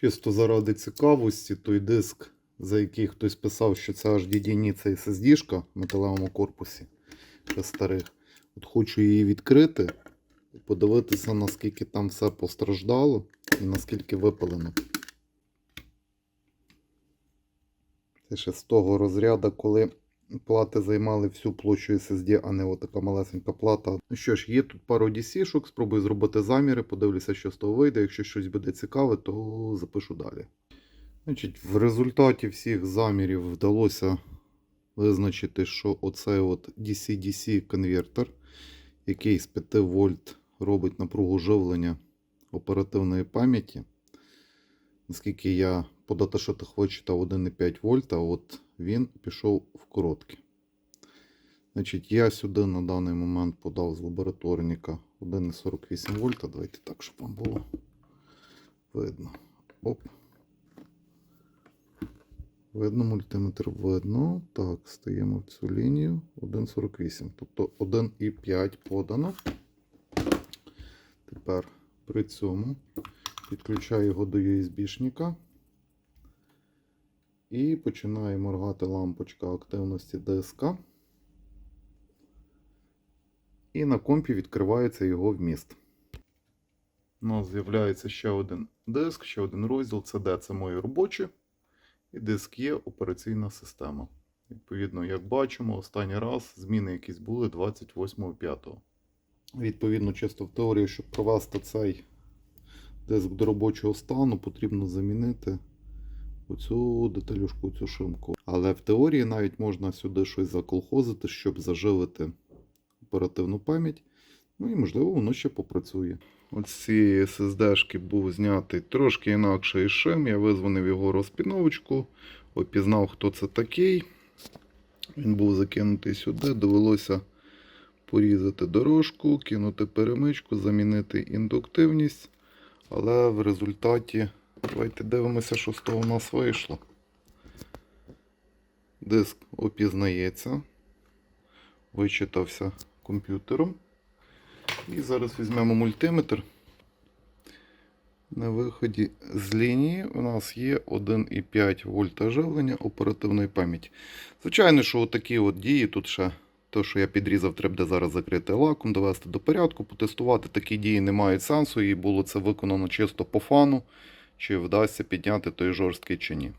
Чисто заради цікавості, той диск, за який хтось писав, що це HDD, це SSD-шка в металевому корпусі для старих. От хочу її відкрити і подивитися, наскільки там все постраждало і наскільки випалено. Це ще з того розряду, коли плати займали всю площу SSD, а не отака малесенька плата. Ну що ж, є тут пару DC-шок, спробую зробити заміри, подивлюся, що з того вийде. Якщо щось буде цікаве, то запишу далі. Значить, в результаті всіх замірів вдалося визначити, що оцей от DC-DC конвертер, який з 5 вольт робить напругу живлення оперативної пам'яті. Наскільки я по даташотах вичитав 1,5 вольта, от він пішов в коротке. Значить, я сюди на даний момент подав з лабораторника 1,48 вольта. Давайте так, щоб вам було видно. Оп. Видно, мультиметр видно. Так, стаємо в цю лінію 1,48. Тобто 1,5 подано. Тепер при цьому підключаю його до USB-шника. І починає моргати лампочка активності ДСК. І на компі відкривається його вміст. У нас з'являється ще один диск, ще один розділ. Де це мої робочі. І диск є операційна система. Відповідно, як бачимо, останній раз зміни якісь були 28.05. Відповідно, чисто в теорії, щоб провести цей диск до робочого стану, потрібно замінити оцю деталюшку, цю шимку. Але в теорії навіть можна сюди щось заколхозити, щоб заживити оперативну пам'ять. Ну і можливо воно ще попрацює. От з SSD-шки був знятий трошки інакший шим. Я визвонив його розпіновочку, опізнав, хто це такий. Він був закинутий сюди, довелося порізати дорожку, кинути перемичку, замінити індуктивність. Але в результаті давайте дивимося, що з того у нас вийшло. Диск опізнається, вичитався комп'ютером. І зараз візьмемо мультиметр. На виході з лінії у нас є 1,5 вольта живлення оперативної пам'яті. Звичайно, що такі от дії тут ще. Те, що я підрізав, треба зараз закрити лаком, довести до порядку, потестувати. Такі дії не мають сенсу, і було це виконано чисто по фану, чи вдасться підняти той жорсткий чи ні.